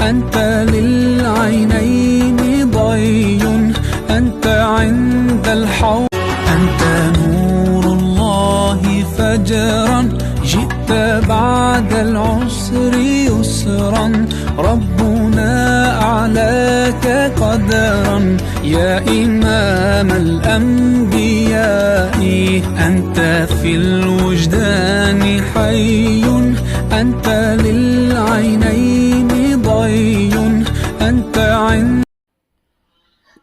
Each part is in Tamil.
أنت للعينين ضي أنت عند الحوض. أنت نور الله فجرا جئت بعد العسر يسرا. ربنا أعلاك قدرا. يا إمام الأنبياء أنت في الوجدان حي.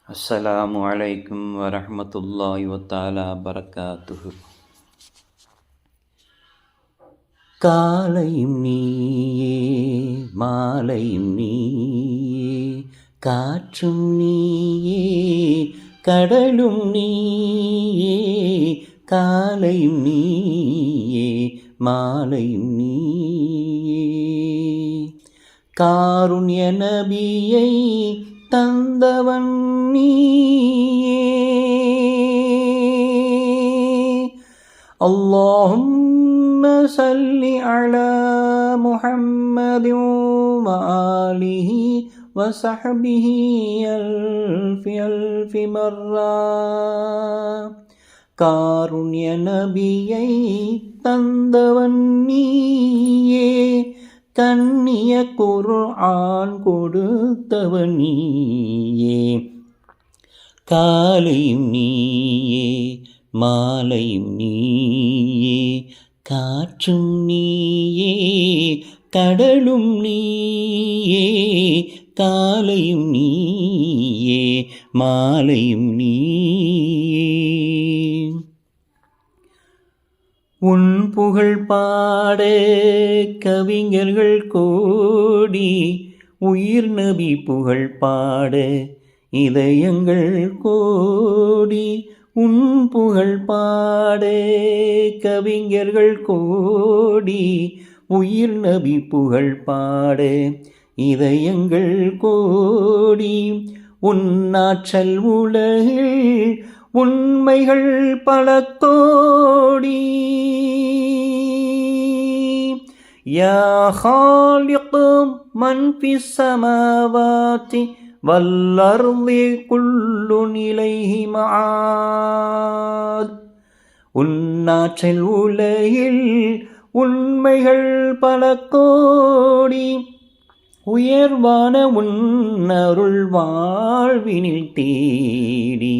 அஸ்ஸலாமு அலைக்கும் வரஹ்மத்துல்லாஹி வத்தாலா பரக்காத்துஹு. காலையும் நீயே மாலையும் நீயே காற்றும் நீயே கடலும் நீயே காலையும் நீயே மாலையும் நீயே. காருண்ய நபியை தந்தவன் நீயே اللهم صل على محمد وآله وصحبه ألف ألف مرة காருண்ய நபியை தந்தவன் நீயே கண்ணிய குர்ஆன் கொடுத்தவன் நீயே காலையும் நீயே மாலையும் நீயே காற்றும் நீயே கடலும் நீயே காலையும் நீயே மாலையும் நீ உன் புகழ் பாட கவிஞர்கள் கோடி உயிர் நபி புகழ் பாட இதயங்கள் கோடி. உன் புகழ் பாட கவிஞர்கள் கோடி உயிர் நபி புகழ் பாட இதயங்கள் கோடி. உன்னாற்றல் உலகில் உண்மைகள் பல கோடி யா خالق من في السماوات والأرض كل إليه معاد உன்னாற்றல் உலகில் உண்மைகள் பல கோடி உயர்வான உன்னருள் வாழ்வினில் தேடி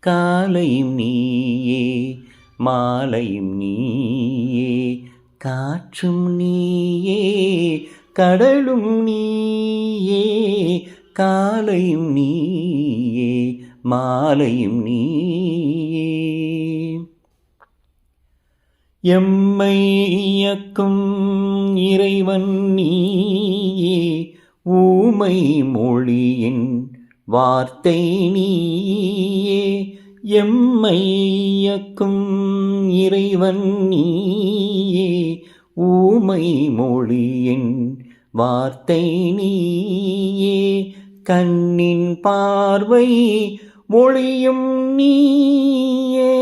காலையும் நீயே மாலையும் நீயே காற்றும் நீயே கடலும் நீயே காலையும் நீயே மாலையும் நீயே. எம்மை இயக்கும் இறைவன் நீயே ஊமை மொழியின் வார்த்தை நீயே எம்மை இயக்கும் இறைவன் நீயே ஊமை மொழியின் வார்த்தை நீயே கண்ணின் பார்வை மொழியும் நீயே.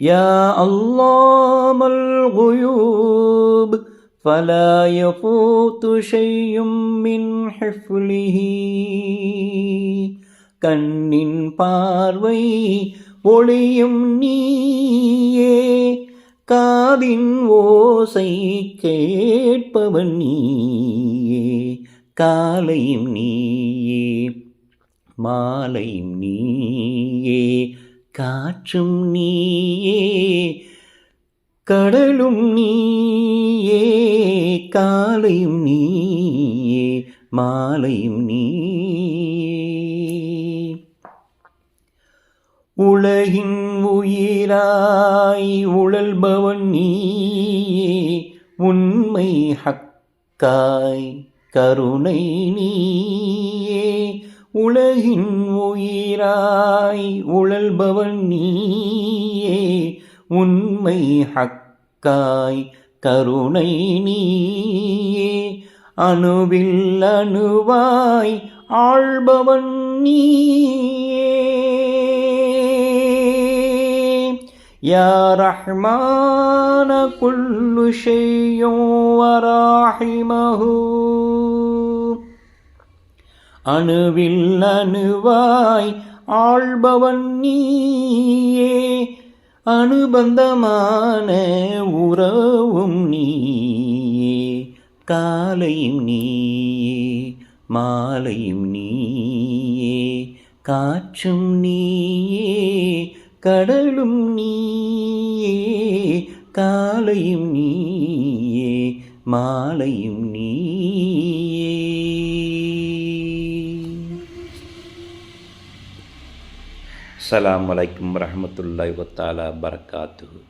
யா அல்லாமல் குயூ فلا يفوت شيء من حفله கண்ணின் பார்வை ஒளியும் நீயே காதின் ஓசை கேட்பவன் நீயே காலையும் நீயே மாலையும் நீயே காற்றும் நீயே கடலும் நீயே காலையும் நீயே மாலையும் நீ உலகின் உயிராய் உழல்பவன் நீயே உண்மை ஹக்காய் கருணை நீயே. உலகின் உயிராய் உழல்பவன் நீயே உண்மை ஹக்காய் கருணை நீயே அணுவில் அணுவாய் ஆள்பவன் நீயே يا رحمن كل شيء وراحمه அணுவில் அணுவாய் ஆள்பவன் நீயே அனுபந்தமான உறவும் நீயே காலையும் நீயே மாலையும் நீயே காற்றும் நீயே கடலும் நீயே காலையும் நீயே மாலையும் அஸ்லாம் வலைக்கம் வரஹ்மத்துல்லாஹி வத்தாலா பரக்காத்துஹு